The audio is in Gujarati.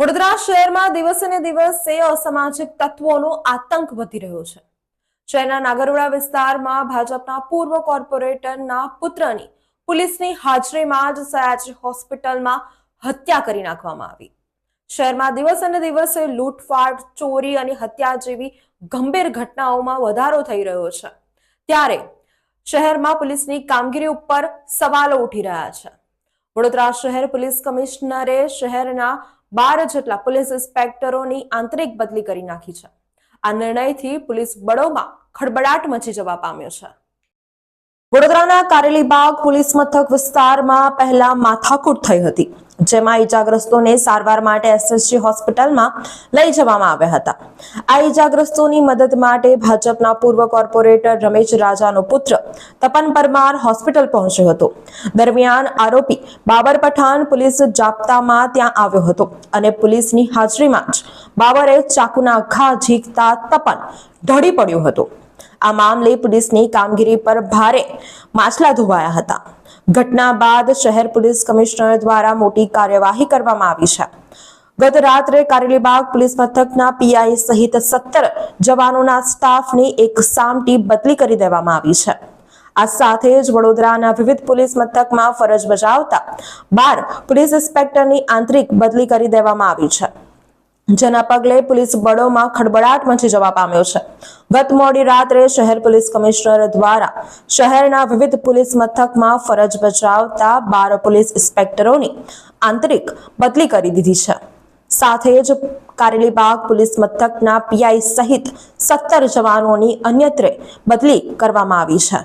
વડોદરા શહેરમાં દિવસે દિવસે અસામાજિક તત્વોનો આતંક વધી રહ્યો છે. શહેરના નાગરોડા વિસ્તારમાં ભાજપના પૂર્વ કોર્પોરેટરના પુત્રની પોલીસની હાજરીમાં જ સયાજી હોસ્પિટલમાં હત્યા કરી નાખવામાં આવી. શહેરમાં દિવસે દિવસે લૂંટફાટ, ચોરી અને હત્યા જેવી ગંભીર ઘટનાઓમાં વધારો થઈ રહ્યો છે. ત્યારે શહેરમાં પોલીસની કામગીરી ઉપર સવાલો ઉઠી રહ્યા છે. વડોદરા શહેર પોલીસ કમિશનરે શહેરના બાર જેટલા પોલીસ ઇન્સ્પેક્ટરોની આંતરિક બદલી કરી નાખી છે. આ નિર્ણયથી પોલીસ બળોમાં ખળબડાટ મચી જવા પામ્યો છે. વડોદરાના કારેલીબાગ પોલીસ મથક વિસ્તારમાં પહેલા માથાકૂટ થઈ હતી, જેમાં ઈજાગ્રસ્તોને સારવાર માટે એસએસજી હોસ્પિટલમાં લઈ જવામાં આવ્યા હતા. આ ઈજાગ્રસ્તોની મદદ માટે ભાજપના પૂર્વ કોર્પોરેટર રમેશ રાજાનો પુત્ર તપન પરમાર હોસ્પિટલ પહોંચ્યો હતો. દરમિયાન આરોપી બાબર પઠાણ પોલીસ જાપ્તામાં ત્યાં આવ્યો હતો અને પોલીસની હાજરીમાં જ બાબરે ચાકુના ઘા ઝીકતા તપન ઢળી પડ્યો હતો. આ મામલે પોલીસની કામગીરી પર ભારે માછલા ધોવાયા હતા. ઘટના બાદ શહેર પોલીસ કમિશનર દ્વારા મોટી કાર્યવાહી કરવામાં આવી છે. ગત રાત્રે કારેલીબાગ પોલીસ મથકના પીઆઈ સહિત સત્તર જવાનોના સ્ટાફની એક સામટી બદલી કરી દેવામાં આવી છે. આ સાથે જ વડોદરાના વિવિધ પોલીસ મથકમાં ફરજ બજાવતા બાર પોલીસ ઇન્સ્પેક્ટરની આંતરિક બદલી કરી દેવામાં આવી છે. જેના પગલે પોલીસ બળોમાં ખળબળાટ મચી જવા પામ્યો છે. ગત મોડી રાત્રે શહેર પોલીસ કમિશનર દ્વારા શહેરના વિવિધ પોલીસ મથકમાં ફરજ બજાવતા બાર પોલીસ ઇન્સ્પેક્ટરોની આંતરિક બદલી કરી દીધી છે. સાથે જ કારેલીબાગ પોલીસ મથકના પીઆઈ સહિત સત્તર જવાનોની અન્યત્રે બદલી કરવામાં આવી છે.